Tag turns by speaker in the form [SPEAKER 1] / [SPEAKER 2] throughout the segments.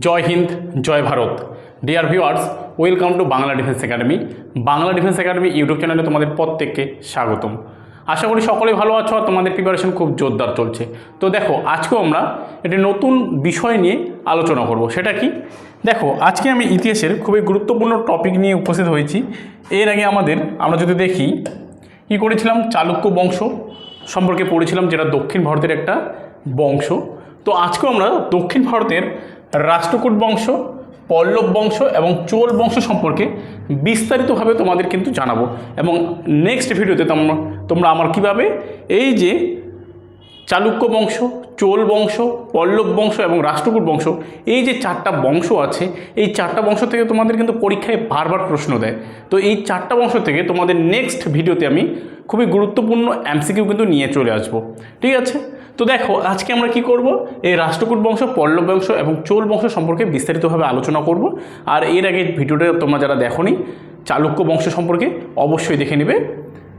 [SPEAKER 1] Joy Hind, Joy Bharat. Dear viewers welcome to Bangla defence academy Bangla defence academy YouTube চ্যানেলে তোমাদের প্রত্যেককে স্বাগতম। আশা করি সকলে ভালো আছো আর তোমাদের প্রিপারেশন খুব জোরদার চলছে। তো দেখো, আজকেও আমরা একটি নতুন বিষয় নিয়ে আলোচনা করব। সেটা কি? দেখো, আজকে আমি ইতিহাসের খুবই গুরুত্বপূর্ণ টপিক নিয়ে উপস্থিত হয়েছি। এর আগে আমাদের, আমরা যদি দেখি, কী করেছিলাম? চালুক্য বংশ সম্পর্কে পড়েছিলাম, যেটা দক্ষিণ ভারতের একটা বংশ। তো আজকেও আমরা দক্ষিণ ভারতের রাষ্ট্রকূট বংশ, পল্লব বংশ এবং চোল বংশ সম্পর্কে বিস্তারিতভাবে তোমাদের কিন্তু জানাব। এবং নেক্সট ভিডিওতে তোমরা তোমরা আমার কীভাবে এই যে চালুক্য বংশ, চোল বংশ, পল্লব বংশ এবং রাষ্ট্রকূট বংশ, এই যে চারটা বংশ আছে, এই চারটা বংশ থেকে তোমাদের কিন্তু পরীক্ষায় বারবার প্রশ্ন দেয়। তো এই চারটা বংশ থেকে তোমাদের নেক্সট ভিডিওতে আমি খুবই গুরুত্বপূর্ণ এমসিকিউ কিন্তু নিয়ে চলে আসব। ঠিক আছে? তো দেখো আজকে আমরা কি করব? এই রাষ্ট্রকূট বংশ পল্লব বংশ এবং চোল বংশ সম্পর্কে বিস্তারিতভাবে আলোচনা করব। আর এর আগে ভিডিওটা তোমরা যারা দেখোনি চালুক্য বংশ সম্পর্কে অবশ্যই দেখে নেবে।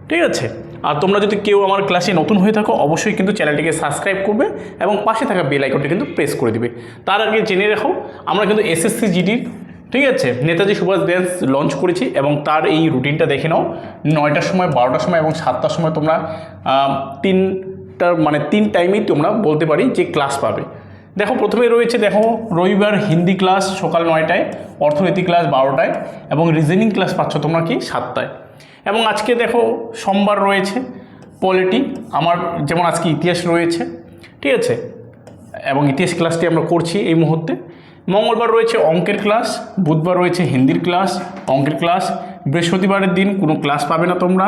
[SPEAKER 1] ঠিক আছে? আর তোমরা যদি কেউ আমার ক্লাসে নতুন হয়ে থাকো অবশ্যই কিন্তু চ্যানেলটিকে সাবস্ক্রাইব করবে এবং পাশে থাকা বেল আইকনটি কিন্তু প্রেস করে দিবে। তার আগে জেনে রাখো আমরা কিন্তু এসএসসি জিডির ঠিক আছে? নেতাজি সুভাষ ড্যান্স লঞ্চ করেছি এবং তার এই রুটিনটা দেখে নাও। নয়টার সময় বারোটার সময় এবং সাতটার সময় তোমরা আহ, তিনটার মানে তিন টাইমেই তোমরা বলতে পারি যে ক্লাস পাবে। দেখো প্রথমে রয়েছে, দেখো রবিবার হিন্দি ক্লাস সকাল নয়টায়, অর্থনীতি ক্লাস বারোটায় এবং রিজনিং ক্লাস পাচ্ছ তোমরা কি সাতটায়। এবং আজকে দেখো সোমবার রয়েছে পলিটি আমার যেমন আজকে ইতিহাস রয়েছে, ঠিক আছে? এবং ইতিহাস ক্লাসটি আমরা করছি এই মুহূর্তে। মঙ্গলবার রয়েছে অঙ্কের ক্লাস বুধবার রয়েছে হিন্দির ক্লাস অঙ্কের ক্লাস বৃহস্পতিবারের দিন কোনো ক্লাস পাবে না তোমরা,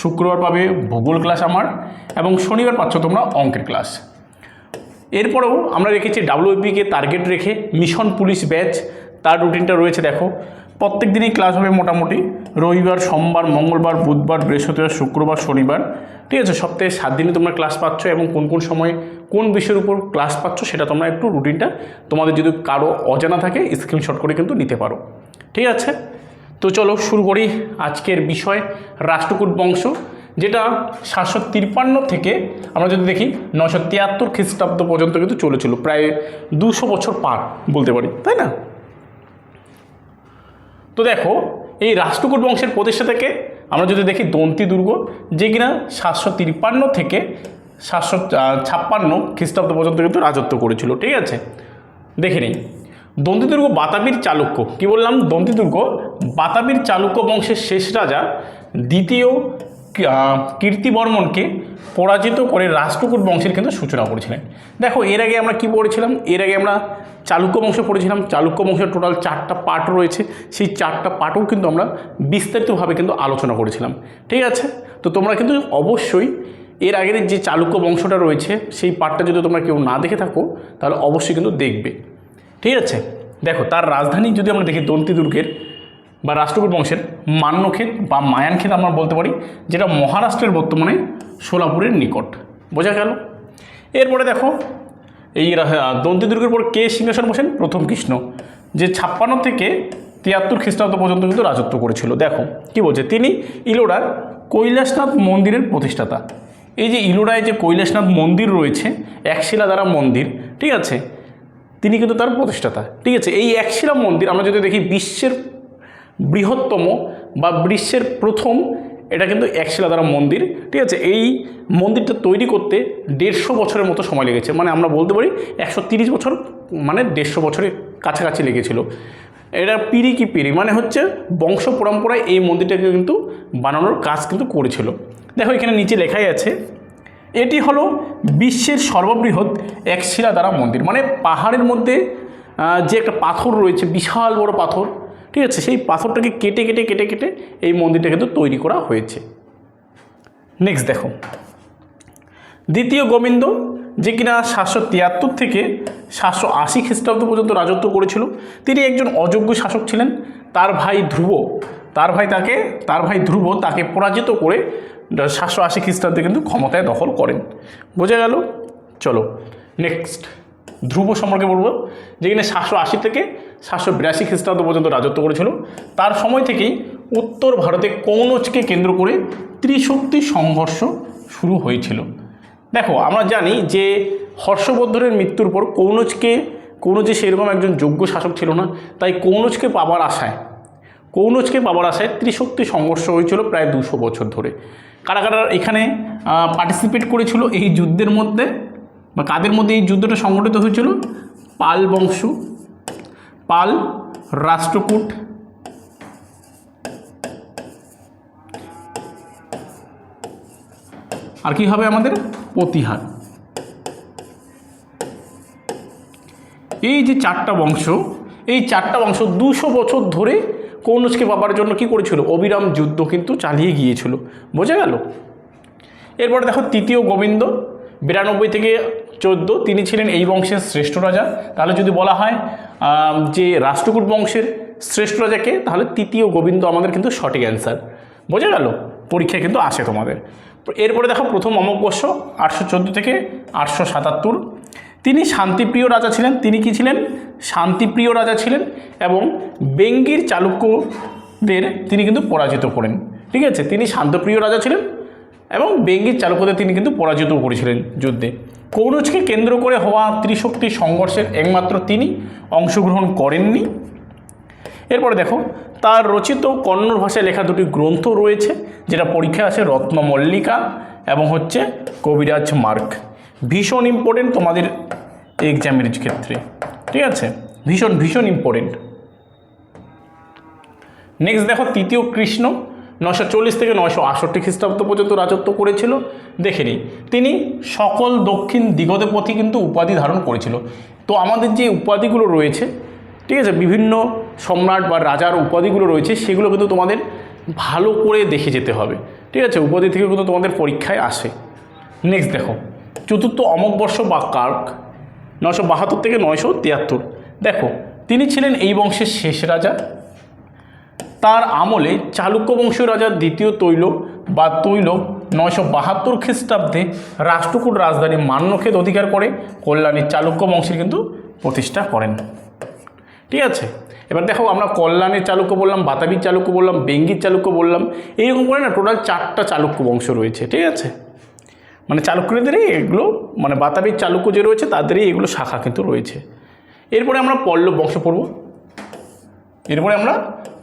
[SPEAKER 1] শুক্রবার পাবে ভূগোল ক্লাস আমার, এবং শনিবার পাচ্ছ তোমরা অঙ্কের ক্লাস। এরপরেও আমরা রেখেছি ডাব্লিউপিকে টার্গেট রেখে মিশন পুলিশ ব্যাচ, তার রুটিনটা রয়েছে দেখো, প্রত্যেক দিনই ক্লাস হবে মোটামুটি, রবিবার, সোমবার, মঙ্গলবার, বুধবার, বৃহস্পতিবার, শুক্রবার, শনিবার, ঠিক আছে, সপ্তাহে সাত দিনে তোমরা ক্লাস পাচ্ছ এবং কোন কোন সময় কোন বিষয়ের উপর ক্লাস পাচ্ছ সেটা তোমরা একটু রুটিনটা তোমাদের যদি কারও অজানা থাকে, স্ক্রিনশট করে কিন্তু নিতে পারো। ঠিক আছে? তো চলো শুরু করি আজকের বিষয়, রাষ্ট্রকূট বংশ, যেটা সাতশো তিপ্পান্ন থেকে আমরা যদি দেখি নশো তিয়াত্তর খ্রিস্টাব্দ পর্যন্ত কিন্তু চলেছিল, প্রায় দুশো বছর পার বলতে পারি, তাই না? তো দেখো, এই রাষ্ট্রকূট বংশের প্রতিষ্ঠা থেকে আমরা যদি দেখি দন্তি দুর্গ, যে কিনা সাতশো তিপ্পান্ন থেকে সাতশো ছাপ্পান্ন খ্রিস্টাব্দ পর্যন্ত কিন্তু রাজত্ব করেছিল, ঠিক আছে? দেখে নিই। দন্তি দুর্গ বাতাবির চালুক্য। কি বললাম? দন্তি দুর্গ বাতাবির চালুক্য বংশের শেষ রাজা দ্বিতীয় কীর্তিবর্মনকে পরাজিত করে রাষ্ট্রকূট বংশের কিন্তু সূচনা করেছিলেন। দেখো, এর আগে আমরা কি পড়েছিলাম? এর আগে আমরা চালুক্য বংশ পড়েছিলাম। চালুক্য বংশের টোটাল চারটা পার্ট রয়েছে। সেই চারটা পার্টও কিন্তু আমরা বিস্তারিতভাবে কিন্তু আলোচনা করেছিলাম। ঠিক আছে? তো তোমরা কিন্তু অবশ্যই এর আগের যে চালুক্য বংশটা রয়েছে, সেই পার্টটা যদি তোমরা কেউ না দেখে থাকো, তাহলে অবশ্যই কিন্তু দেখবে। ঠিক আছে? দেখো, তার রাজধানী যদি আমরা দেখি দন্তি দুর্গের বা রাষ্ট্রকূট বংশের, মান্যক্ষেত বা মায়ানক্ষেত আমরা বলতে পারি, যেটা মহারাষ্ট্রের বর্তমানে সোলাপুরের নিকট। বোঝা গেল? এরপরে দেখো, এই রা- দন্তি দুর্গের পর কে সিংহাসন বসেন? প্রথম কৃষ্ণ, যে ছাপ্পান্ন থেকে তিয়াত্তর খ্রিস্টাব্দ পর্যন্ত কিন্তু রাজত্ব করেছিল। দেখো, কি বলছে? তিনি ইলোড়ার কৈলাসনাথ মন্দিরের প্রতিষ্ঠাতা। এই যে ইলোড়ায় যে কৈলাসনাথ মন্দির রয়েছে, একশিলা দ্বারা মন্দির, ঠিক আছে? তিনি কিন্তু তার প্রতিষ্ঠাতা। ঠিক আছে? এই একশিলা মন্দির আমরা যদি দেখি বিশ্বের বৃহত্তম বা বিশ্বের প্রথম, এটা কিন্তু একশিলা দ্বারা মন্দির। ঠিক আছে? এই মন্দিরটা তৈরি করতে দেড়শো বছরের মতো সময় লেগেছে। মানে আমরা বলতে পারি একশো বছর মানে দেড়শো বছরের কাছাকাছি লেগেছিল। এটা পিড়ি কি পিড়ি? মানে হচ্ছে বংশ পরম্পরায় এই মন্দিরটাকে কিন্তু বানানোর কাজ কিন্তু করেছিল। দেখো এখানে নিচে লেখাই আছে এটি হলো বিশ্বের সর্ববৃহৎ এক শিলা দ্বারা মন্দির। মানে পাহাড়ের মধ্যে যে একটা পাথর রয়েছে, বিশাল বড় পাথর, ঠিক আছে? সেই পাথরটাকে কেটে কেটে কেটে কেটে এই মন্দিরটা কিন্তু তৈরি করা হয়েছে। নেক্সট দেখো। দ্বিতীয় গোবিন্দ, যে কিনা সাতশো তিয়াত্তর থেকে সাতশো আশি খ্রিস্টাব্দ পর্যন্ত রাজত্ব করেছিল, তিনি একজন অযোগ্য শাসক ছিলেন। তার ভাই ধ্রুব, তার ভাই তাকে, তার ভাই ধ্রুব তাকে পরাজিত করে সাতশো আশি খ্রিস্টাব্দে কিন্তু ক্ষমতায় দখল করেন। বোঝা গেল? চলো নেক্সট ধ্রুব সম্পর্কে বলব, যেখানে সাতশো আশি থেকে সাতশো বিরাশি খ্রিস্টাব্দ পর্যন্ত রাজত্ব করেছিল, তার সময় থেকেই উত্তর ভারতে কৌনজকে কেন্দ্র করে ত্রিশক্তি সংঘর্ষ শুরু হয়েছিল। দেখো, আমরা জানি যে হর্ষবর্ধনের মৃত্যুর পর কৌনজকে কৌনজি সেরকম একজন যোগ্য শাসক ছিল না, তাই কৌনজকে পাবার আশায় কৌনজকে পাবার আশায় ত্রিশক্তি সংঘর্ষ হয়েছিল প্রায় দুশো বছর ধরে। কারা কারা এখানে পার্টিসিপেট করেছিল এই যুদ্ধের মধ্যে। বা কাদের মধ্যে এই যুদ্ধটা সংগঠিত হয়েছিল? পাল বংশ, পাল রাষ্ট্রকূট। আর কি হবে আমাদের? প্রতিহার। এই যে চারটা বংশ, এই চারটা বংশ দুশো বছর ধরে কৌনজকে পাবার জন্য কি করেছিল? অবিরাম যুদ্ধ কিন্তু চালিয়ে গিয়েছিল। বোঝা গেল? এরপরে দেখো তৃতীয় গোবিন্দ, বিরানব্বই থেকে চোদ্দ, তিনি ছিলেন এই বংশের শ্রেষ্ঠ রাজা। তাহলে যদি বলা হয় যে রাষ্ট্রকূট বংশের শ্রেষ্ঠ রাজাকে, তাহলে তৃতীয় গোবিন্দ আমাদের কিন্তু সঠিক অ্যান্সার বোঝা গেল? পরীক্ষায় কিন্তু আসে তোমাদের। এরপরে দেখো প্রথম অমকবর্ষ আটশো চোদ্দ থেকে আটশো সাতাত্তর। তিনি শান্তিপ্রিয় রাজা ছিলেন। তিনি কি ছিলেন? শান্তিপ্রিয় রাজা ছিলেন এবং বেঙ্গির চালুক্যদের তিনি কিন্তু পরাজিত করেন। ঠিক আছে? তিনি শান্তপ্রিয় রাজা ছিলেন এবং বেঙ্গির চালুক্যদের তিনি কিন্তু পরাজিত করেছিলেন যুদ্ধে। কৌরজকে কেন্দ্র করে হওয়া ত্রিশক্তি সংঘর্ষের একমাত্র তিনি অংশগ্রহণ করেননি। এরপরে দেখো, তার রচিত কন্নড় ভাষায় লেখা দুটি গ্রন্থ রয়েছে, যেটা পরীক্ষায় আছে রত্নমল্লিকা এবং হচ্ছে কবিরাজ মার্ক। ভীষণ ইম্পর্টেন্ট তোমাদের এক্সামের ক্ষেত্রে। ঠিক আছে? ভীষণ ভীষণ ইম্পর্টেন্ট নেক্সট দেখো, তৃতীয় কৃষ্ণ নশো চল্লিশ থেকে নশো আষট্টি খ্রিস্টাব্দ পর্যন্ত রাজত্ব করেছিল। দেখে নিই। তিনি সকল দক্ষিণ দিগদপতি কিন্তু উপাধি ধারণ করেছিল। তো আমাদের যে উপাধিগুলো রয়েছে, ঠিক আছে? বিভিন্ন সম্রাট বা রাজার উপাধিগুলো রয়েছে, সেগুলো কিন্তু তোমাদের ভালো করে দেখে যেতে হবে। ঠিক আছে? উপাধি থেকে কিন্তু তোমাদের পরীক্ষায় আসে। নেক্সট দেখো, চতুর্থ অমকবর্ষ বা কার্ক। নশো বাহাত্তর থেকে নয়শো তিয়াত্তর। দেখো, তিনি ছিলেন এই বংশের শেষ রাজা। তার আমলে চালুক্য বংশীয় রাজার দ্বিতীয় তৈল বা তৈল নয়শো বাহাত্তর খ্রিস্টাব্দে রাষ্ট্রকূট রাজধানী মান্যখেদ অধিকার করে কল্যাণীর চালুক্য বংশের কিন্তু প্রতিষ্ঠা করেন। ঠিক আছে? এবার দেখো, আমরা কল্যাণের চালুক্য বললাম, বাতাবির চালুক্য বললাম, বেঙ্গির চালুক্য বললাম, এইরকম করে না, টোটাল চারটা চালুক্য বংশ রয়েছে। ঠিক আছে? মানে চালুক্যদেরই এগুলো মানে বাতাবির চালুক্য যে রয়েছে তাদেরই এগুলো শাখা কিন্তু রয়েছে। এরপরে আমরা পল্লব বংশ পড়ব। এরপরে আমরা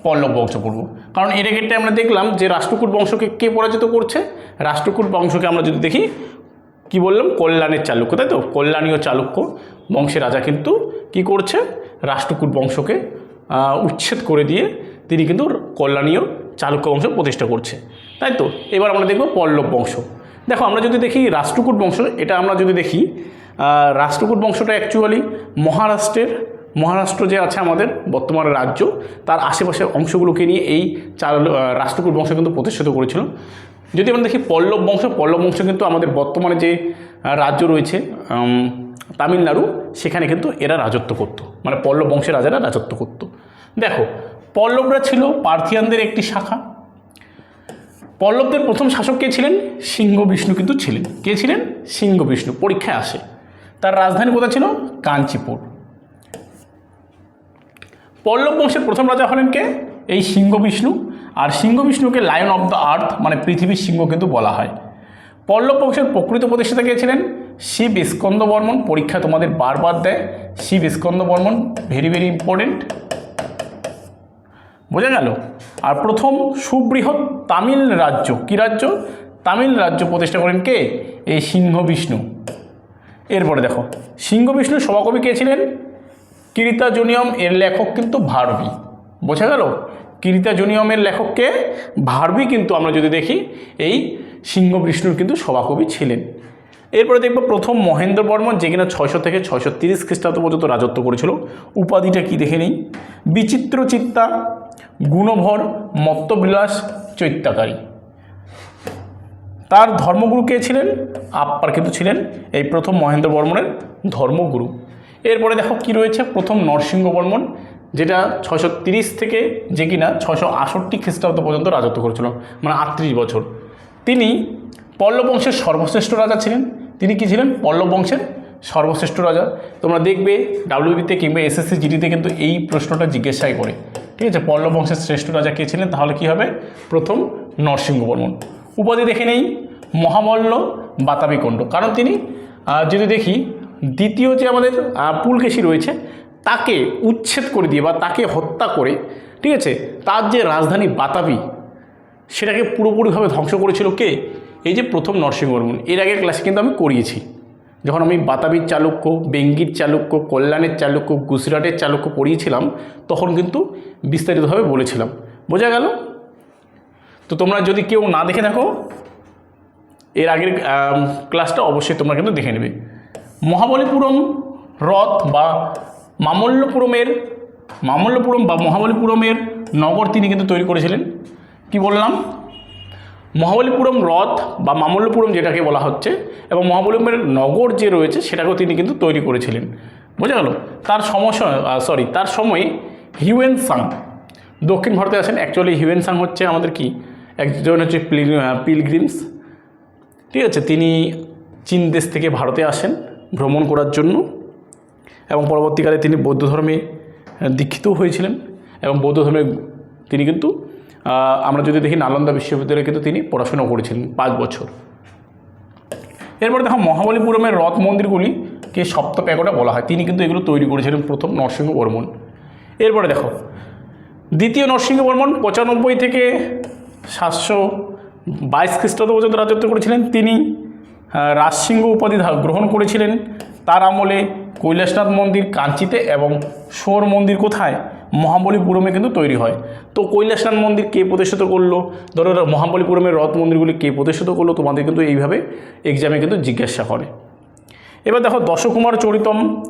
[SPEAKER 1] পল্লব বংশ পড়ব। কারণ এর ক্ষেত্রে আমরা দেখলাম যে রাষ্ট্রকূট বংশকে কে পরাজিত করছে? রাষ্ট্রকূট বংশকে আমরা যদি দেখি, কি বললাম? কল্যাণের চালুক্য, তাই তো? কল্যাণীয় চালুক্য বংশের রাজা কিন্তু কি করছে? রাষ্ট্রকূট বংশকে উচ্ছেদ করে দিয়ে তিনি কিন্তু কল্যাণীয় চালুক্য বংশ প্রতিষ্ঠা করছে। তাই তো? এবার আমরা দেখব পল্লব বংশ। দেখো, আমরা যদি দেখি রাষ্ট্রকূট বংশ, এটা আমরা যদি দেখি রাষ্ট্রকূট বংশটা অ্যাকচুয়ালি মহারাষ্ট্রের, মহারাষ্ট্র যে আছে আমাদের বর্তমান রাজ্য, তার আশেপাশের অংশগুলোকে নিয়ে এই চাল রাষ্ট্রকূট বংশ কিন্তু প্রতিষ্ঠিত করেছিল। যদি আমরা দেখি পল্লব বংশ পল্লব বংশ কিন্তু আমাদের বর্তমানে যে রাজ্য রয়েছে তামিলনাড়ু, সেখানে কিন্তু এরা রাজত্ব করত। মানে পল্লব বংশের রাজারা রাজত্ব করত। দেখো, পল্লবরা ছিল পার্থিয়ানদের একটি শাখা পল্লবদের প্রথম শাসক কে ছিলেন? সিংহ বিষ্ণু কিন্তু ছিলেন। কে ছিলেন? সিংহ বিষ্ণু। পরীক্ষায় আসে। তার রাজধানী কোথায় ছিল? কাঞ্চিপুর। পল্লব বংশের প্রথম রাজা হলেন কে? এই সিংহ বিষ্ণু। আর সিংহ বিষ্ণুকে লায়ন অফ দ্য আর্থ মানে পৃথিবীর সিংহ কিন্তু বলা হয়। পল্লব বংশের প্রকৃত প্রতিষ্ঠাতা কে ছিলেন? শিব স্কন্দ বর্মন পরীক্ষা তোমাদের বারবার দেয়। Shiva Skanda Varman very very important বোঝা গেল? আর প্রথম সুবৃহৎ তামিল রাজ্য, কী রাজ্য? তামিল রাজ্য প্রতিষ্ঠা করেন কে? এই সিংহ বিষ্ণু। এরপরে দেখো, সিংহ বিষ্ণু সভাকবি কে ছিলেন? কিরিতা জুনিয়ম এর লেখক কিন্তু ভারবি বোঝা গেল? কিরিতা জুনিয়মের লেখককে ভারবি কিন্তু আমরা যদি দেখি, এই সিংহ বিষ্ণুর কিন্তু সভাকবি ছিলেন। এরপরে দেখব প্রথম মহেন্দ্র বর্মন, যে কিনা ছয়শো থেকে ছয়শো তিরিশ খ্রিস্টাব্দ পর্যন্ত রাজত্ব করেছিল। উপাধিটা কি দেখে নিই? বিচিত্র চিত্তা গুণভর মত্তবিলাস চৈত্যাকারী। তার ধর্মগুরু কে ছিলেন? আপ্পার কিন্তু ছিলেন। এই প্রথম মহেন্দ্র বর্মনের ধর্মগুরু। এরপরে দেখো কি রয়েছে? প্রথম নরসিংহ বর্মন যেটা ছশো থেকে যে কিনা ছশো আষট্টি খ্রিস্টাব্দ পর্যন্ত রাজত্ব করেছিল মানে আটত্রিশ বছর। তিনি পল্লব বংশের সর্বশ্রেষ্ঠ রাজা ছিলেন। তিনি কি ছিলেন? পল্লব বংশের সর্বশ্রেষ্ঠ রাজা। তোমরা দেখবে ডাব্লিউবিতে কিংবা এসএসসি জিডিতে কিন্তু এই প্রশ্নটা জিজ্ঞাসাই করে। ঠিক আছে? পল্লব বংশের শ্রেষ্ঠ রাজা কে ছিলেন? তাহলে কি হবে? প্রথম নরসিংহবর্মন উপাধি দেখে নেই। মহামল্ল বাতাবিকুণ্ড কারণ তিনি যদি দেখি, দ্বিতীয় যে আমাদের পুলকেশি রয়েছে, তাকে উচ্ছেদ করে দিয়ে বা তাকে হত্যা করে, ঠিক আছে? তার যে রাজধানী বাতাবি, সেটাকে পুরোপুরিভাবে ধ্বংস করেছিল কে? এই যে প্রথম নরসিংহবর্মন এর আগে ক্লাসে কিন্তু আমি করিয়েছি। যখন আমি বাতাবির চালুক্য, বেঙ্গির চালুক্য, কল্যাণের চালুক্য, গুজরাটের চালুক্য পড়িয়েছিলাম, তখন কিন্তু বিস্তারিতভাবে বলেছিলাম। বোঝা গেল? তো তোমরা যদি কেউ না দেখে থাকো, এর আগের ক্লাসটা অবশ্যই তোমরা কিন্তু দেখে নেবে। মহাবলীপুরম রথ বা মামল্লপুরমের, মামল্লপুরম বা মহাবলীপুরমের নগর তিনি কিন্তু তৈরি করেছিলেন। কি বললাম? মহাবলীপুরম রথ বা মামল্লপুরম যেটাকে বলা হচ্ছে এবং মহাবলীপুরের নগর যে রয়েছে সেটাকেও তিনি কিন্তু তৈরি করেছিলেন। বোঝা গেল? তার সমস্যা সরি তার সময় হিউয়েন সাং দক্ষিণ ভারতে আছেন। অ্যাকচুয়ালি হিউয়েন সাং হচ্ছে আমাদের কি? একজন হচ্ছে পিলগ্রিমস ঠিক আছে, তিনি চীন দেশ থেকে ভারতে আসেন ভ্রমণ করার জন্য এবং পরবর্তীকালে তিনি বৌদ্ধ ধর্মে দীক্ষিতও হয়েছিলেন এবং বৌদ্ধ ধর্মে তিনি কিন্তু আমরা যদি দেখি নালন্দা বিশ্ববিদ্যালয়ে কিন্তু তিনি পড়াশোনা করেছিলেন পাঁচ বছর। এরপরে দেখো মহাবলীপুরমের রথ মন্দিরগুলিকে সপ্তপ্যাকটা বলা হয়। তিনি কিন্তু এগুলো তৈরি করেছিলেন প্রথম নরসিংহ বর্মন এরপরে দেখো, দ্বিতীয় নরসিংহ বর্মন পঁচানব্বই থেকে সাতশো বাইশ খ্রিস্টাব্দ পর্যন্ত রাজত্ব করেছিলেন। তিনি রাজসিংহ উপাধি গ্রহণ করেছিলেন। তার আমলে কৈলাসনাথ মন্দির, কাঞ্চিতে এবং সোর মন্দির কোথায়? মহাবলীপুরমে কিন্তু তৈরি হয়। তো কৈলাসনাথ মন্দির কে প্রতিষ্ঠিত করল? ধরো মহাবলীপুরমের রথ মন্দিরগুলি কে প্রতিষ্ঠিত করল? তোমাদের কিন্তু এইভাবে এক্সামে কিন্তু জিজ্ঞাসা করে। এবার দেখো দশকুমার চরিতম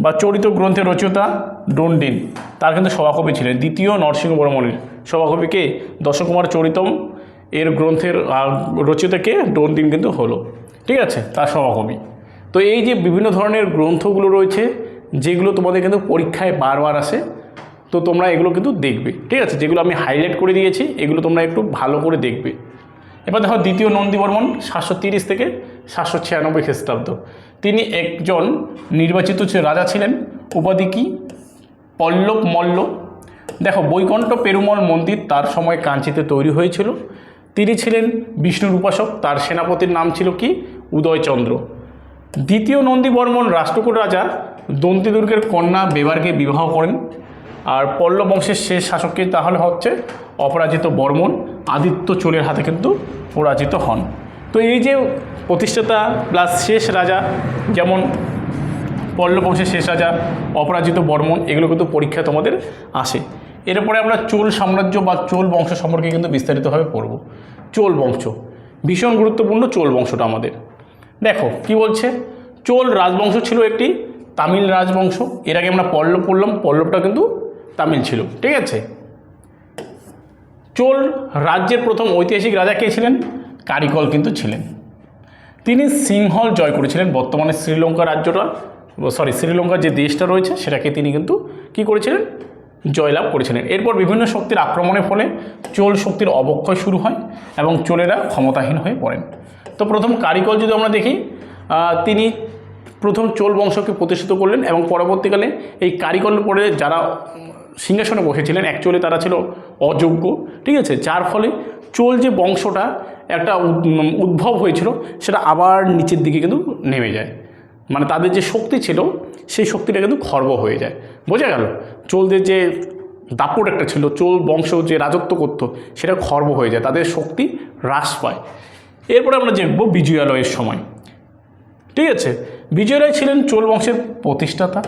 [SPEAKER 1] বা চরিত গ্রন্থের রচয়িতা ডন্ডিন তার কিন্তু সভাকবি ছিলেন। দ্বিতীয় নরসিংহ বর্মনের সভাকবি কে? দশকুমার চরিতম এর গ্রন্থের আহ, রচয়িতা কে? ডন্ডিন কিন্তু হলো। ঠিক আছে? তার সভাকবি। তো এই যে বিভিন্ন ধরনের গ্রন্থগুলো রয়েছে যেগুলো তোমাদের কিন্তু পরীক্ষায় বারবার আসে তো তোমরা এগুলো কিন্তু দেখবে, ঠিক আছে? যেগুলো আমি হাইলাইট করে দিয়েছি, এগুলো তোমরা একটু ভালো করে দেখবে। এবার দেখো দ্বিতীয় নন্দীবর্মন, সাতশো তিরিশ থেকে সাতশো ছিয়ানব্বই খ্রিস্টাব্দ। তিনি একজন নির্বাচিত রাজা ছিলেন, উপাধি কি? পল্লব মল্ল। দেখো, বৈকণ্ঠ পেরুমল মন্দির তার সময় কাঞ্চিতে তৈরি হয়েছিল। তিনি ছিলেন বিষ্ণুর উপাসক তার সেনাপতির নাম ছিল কি? উদয়চন্দ্র। দ্বিতীয় নন্দীবর্মন রাষ্ট্রকূট রাজা দন্তিদুর্গের কন্যা বেবারকে বিবাহ করেন। আর পল্লব বংশের শেষ শাসককে তাহলে হচ্ছে? অপরাজিত বর্মন আদিত্য চোলের হাতে কিন্তু পরাজিত হন। তো এই যে প্রতিষ্ঠাতা প্লাস শেষ রাজা, যেমন পল্লব বংশের শেষ রাজা, অপরাজিত বর্মন এগুলো কিন্তু পরীক্ষা তোমাদের আসে। এরপরে আমরা চোল সাম্রাজ্য বা চোল বংশ সম্পর্কে কিন্তু বিস্তারিতভাবে পড়ব। চোল বংশ, ভীষণ গুরুত্বপূর্ণ চোল বংশটা আমাদের। দেখো, কি বলছে? চোল রাজবংশ ছিল একটি তামিল রাজবংশ। এর আগে আমরা পল্লব পড়লাম, পল্লবটা কিন্তু তামিল ছিল, ঠিক আছে? চোল রাজ্যের প্রথম ঐতিহাসিক রাজা কে ছিলেন? কারিকল কিন্তু ছিলেন। তিনি সিংহল জয় করেছিলেন বর্তমানে শ্রীলঙ্কা রাজ্যটা সরি শ্রীলঙ্কার যে দেশটা রয়েছে সেটাকে তিনি কিন্তু কি করেছিলেন? জয়লাভ করেছিলেন। এরপর বিভিন্ন শক্তির আক্রমণের ফলে চোল শক্তির অবক্ষয় শুরু হয় এবং চোলেরা ক্ষমতাহীন হয়ে পড়েন। তো প্রথম কারিকল যদি আমরা দেখি তিনি প্রথম চোল বংশকে প্রতিষ্ঠিত করলেন এবং পরবর্তীকালে এই কারিকল পরে যারা সিংহাসনে বসেছিলেন। অ্যাকচুয়ালি তারা ছিল অযোগ্য, ঠিক আছে? যার ফলে চোল যে বংশটা একটা উদ্ভব হয়েছিল, সেটা আবার নিচের দিকে কিন্তু নেমে যায়। মানে তাদের যে শক্তি ছিল, সেই শক্তিটা কিন্তু খর্ব হয়ে যায়। বোঝা গেল? চোলদের যে দাপট একটা ছিল, চোল বংশ যে রাজত্ব করতো, সেটা খর্ব হয়ে যায়, তাদের শক্তি হ্রাস পায়। এরপরে আমরা দেখব বিজয়ালয়ের সময়। ঠিক আছে? বিজয় ছিলেন চোল বংশের প্রতিষ্ঠাতা।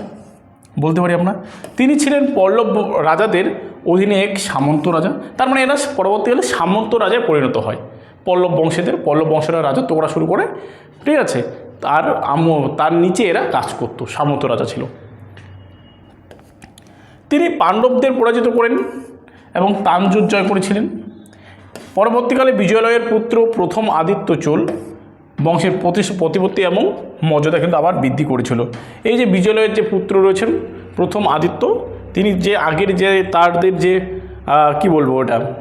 [SPEAKER 1] বলতে পারি আমরা। তিনি ছিলেন পল্লব রাজাদের অধীনে এক সামন্ত রাজা। তার মানে এরা পরবর্তীকালে সামন্ত রাজায় পরিণত হয়। পল্লব বংশেদের, পল্লব বংশেরা রাজত্ব করা শুরু করে। ঠিক আছে? তার আম তার নিচে এরা কাজ করতো, সামন্ত রাজা ছিল। তিনি পাণ্ডবদের পরাজিত করেন এবং তানজুর জয় করেছিলেন পরবর্তীকালে বিজয়ালয়ের পুত্র প্রথম আদিত্য চোল বংশের প্রতি- প্রতিপত্তি এবং মর্যাদা কিন্তু আবার বৃদ্ধি করেছিল। এই যে বিজয়ালয়ের যে পুত্র রয়েছেন, প্রথম আদিত্য, তিনি যে আগের যে তারদের যে কি বলব ওটা,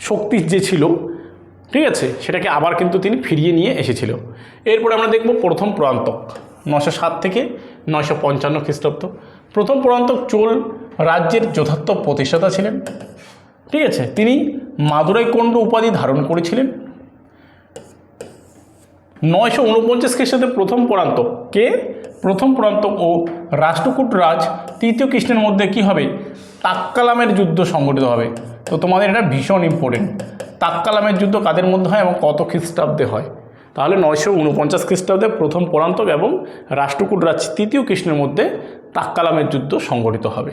[SPEAKER 1] শক্তি যে ছিল, ঠিক আছে, সেটাকে আবার কিন্তু তিনি ফিরিয়ে নিয়ে এসেছিল। এরপরে আমরা দেখব প্রথম প্রান্তক নশো সাত থেকে নশো পঞ্চান্ন খ্রিস্টাব্দ। প্রথম প্রান্তক চোল রাজ্যের যথার্থ প্রতিষ্ঠাতা ছিলেন, ঠিক আছে, তিনি মাদুরাই কণ্ড উপাধি ধারণ করেছিলেন। নয়শো উনপঞ্চাশ খ্রিস্টাব্দে প্রথম পরান্তক কে? প্রথম পরান্তক ও রাষ্ট্রকূট রাজ তৃতীয় কৃষ্ণের মধ্যে কি হবে? তাক্কালামের যুদ্ধ সংগঠিত হবে। তো তোমাদের এটা ভীষণ ইম্পর্টেন্ট তাক্কালামের যুদ্ধ কাদের মধ্যে হয় এবং কত খ্রিস্টাব্দে হয়? তাহলে নয়শো উনপঞ্চাশ খ্রিস্টাব্দে প্রথম পরান্তক এবং রাষ্ট্রকূট রাজ তৃতীয় কৃষ্ণের মধ্যে তাক্কালামের যুদ্ধ সংগঠিত হবে।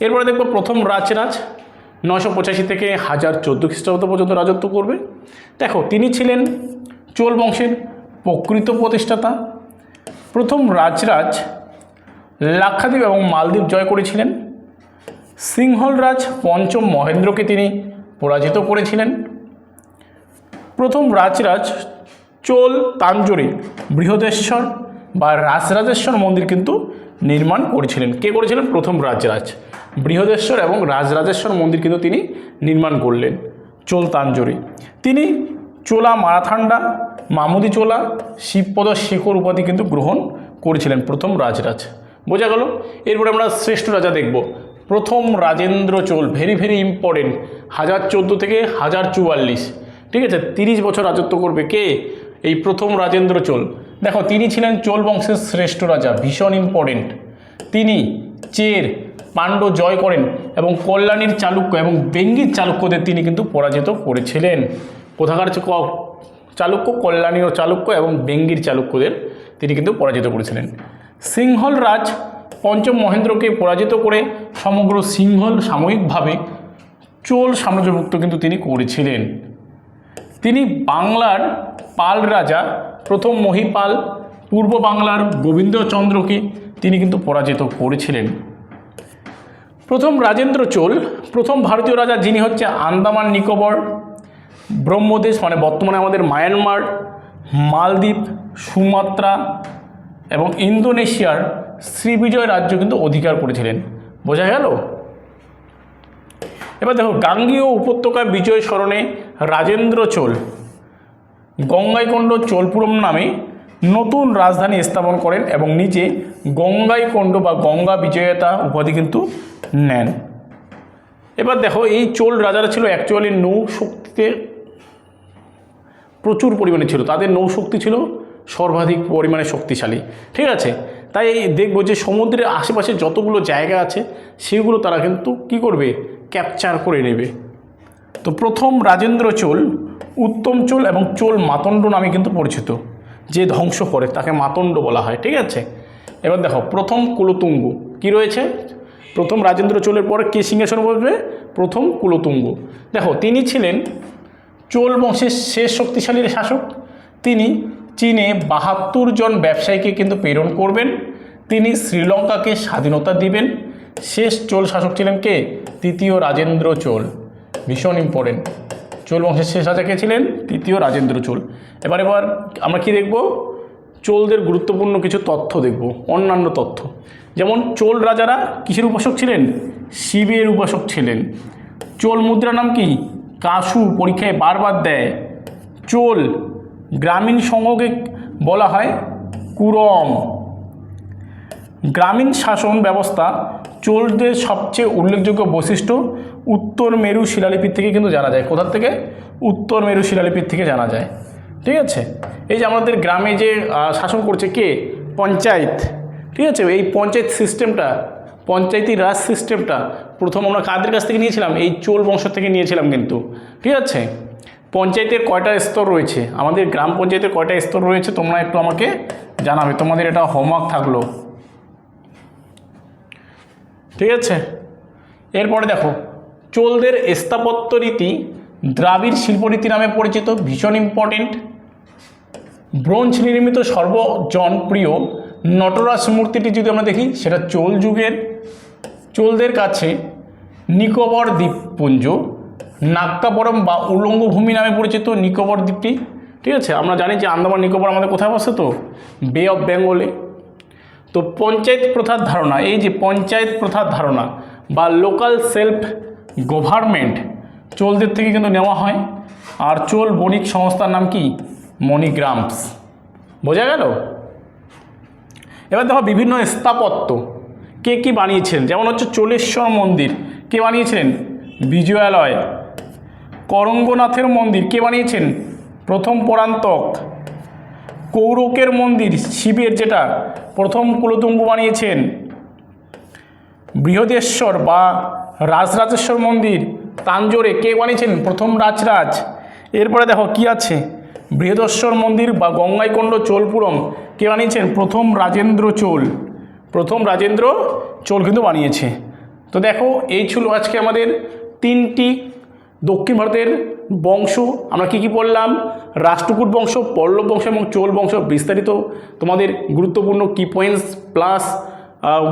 [SPEAKER 1] এরপরে দেখব প্রথম রাজরাজ। নয়শো পঁচাশি থেকে হাজার চোদ্দ খ্রিস্টাব্দ পর্যন্ত রাজত্ব করবে। দেখো, তিনি ছিলেন চোল বংশের। প্রকৃত প্রতিষ্ঠাতা। প্রথম রাজরাজ লাক্ষাদ্বীপ এবং মালদ্বীপ জয় করেছিলেন। সিংহল রাজ পঞ্চম মহেন্দ্রকে তিনি পরাজিত করেছিলেন। প্রথম রাজরাজ চোল তাঞ্জোরে বৃহদেশ্বর বা রাজরাজেশ্বর মন্দির কিন্তু নির্মাণ করেছিলেন। কে করেছিলেন? প্রথম রাজরাজ। বৃহদেশ্বর এবং রাজরাজেশ্বর মন্দির কিন্তু তিনি নির্মাণ করলেন। চোল তাঞ্জোরে। তিনি চোলা মারাথান্ডা, মামুদি চোলা, শিবপদ শেখর উপাধি কিন্তু গ্রহণ করেছিলেন প্রথম রাজরাজ। বোঝা গেল? এরপরে আমরা শ্রেষ্ঠ রাজা দেখব। প্রথম Rajendra Chola very very important হাজার চোদ্দ থেকে হাজার চুয়াল্লিশ। ঠিক আছে? তিরিশ বছর রাজত্ব করবে কে? এই প্রথম রাজেন্দ্র চোল। দেখো, তিনি ছিলেন চোল বংশের শ্রেষ্ঠ রাজা, ভীষণ ইম্পর্টেন্ট তিনি চের, পাণ্ড জয় করেন এবং কল্যাণীর চালুক্য এবং বেঙ্গির চালুক্যদের তিনি কিন্তু পরাজিত করেছিলেন। কোথাকার হচ্ছে চালুক্য কল্যাণীয় চালুক্য এবং বেঙ্গির চালুক্যদের তিনি কিন্তু পরাজিত করেছিলেন। সিংহল রাজ পঞ্চম মহেন্দ্রকে পরাজিত করে সমগ্র সিংহল সাময়িকভাবে চোল সাম্রাজ্যভুক্ত কিন্তু তিনি করেছিলেন। তিনি বাংলার পাল রাজা, প্রথম মহিপাল, পূর্ব বাংলার গোবিন্দচন্দ্রকে তিনি কিন্তু পরাজিত করেছিলেন। প্রথম রাজেন্দ্র চোল, প্রথম ভারতীয় রাজা যিনি হচ্ছে আন্দামান নিকোবর ব্রহ্মদেশ মানে বর্তমানে আমাদের মায়ানমার, মালদ্বীপ, সুমাত্রা এবং ইন্দোনেশিয়ার শ্রীবিজয় রাজ্য কিন্তু অধিকার করেছিলেন। বোঝা গেল? এবার দেখো, গাঙ্গীয় উপত্যকা বিজয় স্মরণে রাজেন্দ্র চোল, গঙ্গাইকণ্ড চোলপুরম নামে নতুন রাজধানী স্থাপন করেন এবং নিজে গঙ্গাইকণ্ড বা গঙ্গা বিজয়তা উপাধি কিন্তু নেন। এবার দেখো, এই চোল রাজারা ছিল অ্যাকচুয়ালি নৌ শক্তিতে প্রচুর পরিমাণে ছিল। তাদের নৌশক্তি ছিল সর্বাধিক পরিমাণে শক্তিশালী। ঠিক আছে? তাই দেখব যে সমুদ্রের আশেপাশে যতগুলো জায়গা আছে, সেগুলো তারা কিন্তু কি করবে? ক্যাপচার করে নেবে। তো প্রথম রাজেন্দ্র চোল, উত্তম চোল এবং চোল মাতণ্ড নামে কিন্তু পরিচিত, যে ধ্বংস করে, তাকে মাতণ্ড বলা হয়। ঠিক আছে? এবার দেখো, প্রথম কুলতুঙ্গ কি রয়েছে? প্রথম রাজেন্দ্র চোলের পর কে সিংহাসন বসবে? প্রথম কুলতুঙ্গ। দেখো, তিনি ছিলেন চোল বংশের শেষ শক্তিশালী শাসক। তিনি চীনে বাহাত্তর জন ব্যবসায়ীকে কিন্তু প্রেরণ করবেন। তিনি শ্রীলঙ্কাকে স্বাধীনতা দিবেন। শেষ চোল শাসক ছিলেন কে? তৃতীয় রাজেন্দ্র চোল। ভীষণ ইম্পর্টেন্ট চোল বংশের শেষ রাজা কে ছিলেন? তৃতীয় রাজেন্দ্র চোল। এবার এবার আমরা কি দেখব? চোলদের গুরুত্বপূর্ণ কিছু তথ্য দেখব। অন্যান্য তথ্য। যেমন, চোল রাজারা কিসের উপাসক ছিলেন? শিবের উপাসক ছিলেন। চোল মুদ্রা নাম কি? কাসু পরীক্ষায় বারবার দেয়। চোল, গ্রামীণ সংঘকে বলা হয় কুরম। গ্রামীণ শাসন ব্যবস্থা চোলদের সবচেয়ে উল্লেখযোগ্য বৈশিষ্ট্য উত্তর মেরু শিলালিপির থেকে কিন্তু জানা যায়। কোথার থেকে? উত্তর মেরু শিলালিপির থেকে জানা যায়। ঠিক আছে? এই যে আমাদের গ্রামে যে শাসন করছে কে? পঞ্চায়েত। ঠিক আছে? এই পঞ্চায়েত সিস্টেমটা পঞ্চায়েতি রাজ সিস্টেমটা প্রথম আমরা কাদের কাছ থেকে নিয়েছিলাম? এই চোল বংশ থেকে নিয়েছিলাম কিন্তু। ঠিক আছে? পঞ্চায়েতের কয়টা স্তর রয়েছে? আমাদের গ্রাম পঞ্চায়েতের কয়টা স্তর রয়েছে? তোমরা একটু আমাকে জানাবে। তোমাদের এটা হোমওয়ার্ক থাকল। ঠিক আছে? এরপরে দেখো, চোলদের স্থাপত্য রীতি দ্রাবিড় শিল্পরীতি নামে পরিচিত, ভীষণ ইম্পর্টেন্ট ব্রোঞ্জ নির্মিত সর্বজনপ্রিয় নটরাজ মূর্তিটি যদি আমরা দেখি, সেটা চোল যুগের। চোলদের কাছে নিকোবর দ্বীপপুঞ্জ নাক্কাবরম বা উলঙ্গভূমি নামে পরিচিত নিকোবর দ্বীপটি। ঠিক আছে? আমরা জানি যে আন্দামান নিকোবর আমাদের কোথায় বসে তো বে অফ বেঙ্গলে তো পঞ্চায়েত প্রথার ধারণা, এই যে পঞ্চায়েত প্রথার ধারণা বা লোকাল সেলফ গভর্নমেন্ট চোলদের থেকে কিন্তু নেওয়া হয়। আর চোল বণিক সংস্থার নাম কি? মণিগ্রামস। বোঝা গেল? এবার দেখো বিভিন্ন স্থাপত্য। কে কি বানিয়েছেন যেমন হচ্ছে চোলেশ্বর মন্দির, কে বানিয়েছিলেন? বিজয়ালয়। করঙ্গনাথের মন্দির, কে বানিয়েছেন? প্রথম পরান্তক। কৌরকের মন্দির, শিবের যেটা, প্রথম কুলতুঙ্গ বানিয়েছেন। বৃহদেশ্বর বা রাজরাজেশ্বর মন্দির, তাঞ্জোরে কে বানিয়েছেন? প্রথম রাজরাজ। এরপরে দেখো কি আছে? বৃহদেশ্বর মন্দির বা গঙ্গাইকণ্ড চোলপুরম কে বানিয়েছেন? প্রথম রাজেন্দ্র চোল। প্রথম রাজেন্দ্র চোল কিন্তু বানিয়েছে। তো দেখো, এই ছিল আজকে আমাদের তিনটি দক্ষিণ ভারতের বংশ। আমরা কি কি পড়লাম? রাষ্ট্রকূট বংশ, পল্লব বংশ এবং চোল বংশ বিস্তারিত তোমাদের গুরুত্বপূর্ণ কি পয়েন্টস প্লাস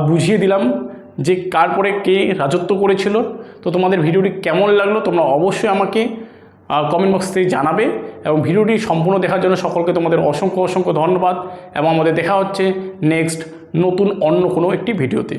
[SPEAKER 1] বুঝিয়ে দিলাম যে কার পরে কে রাজত্ব করেছিল। তো তোমাদের ভিডিওটি কেমন লাগল তোমরা অবশ্যই আমাকে কমেন্ট বক্সতে জানাবে এবং ভিডিওটি সম্পূর্ণ দেখার জন্য সকলকে তোমাদের অসংখ্য অসংখ্য ধন্যবাদ এবং আমাদের দেখা হচ্ছে নেক্সট নতুন অন্য কোনো একটি ভিডিওতে।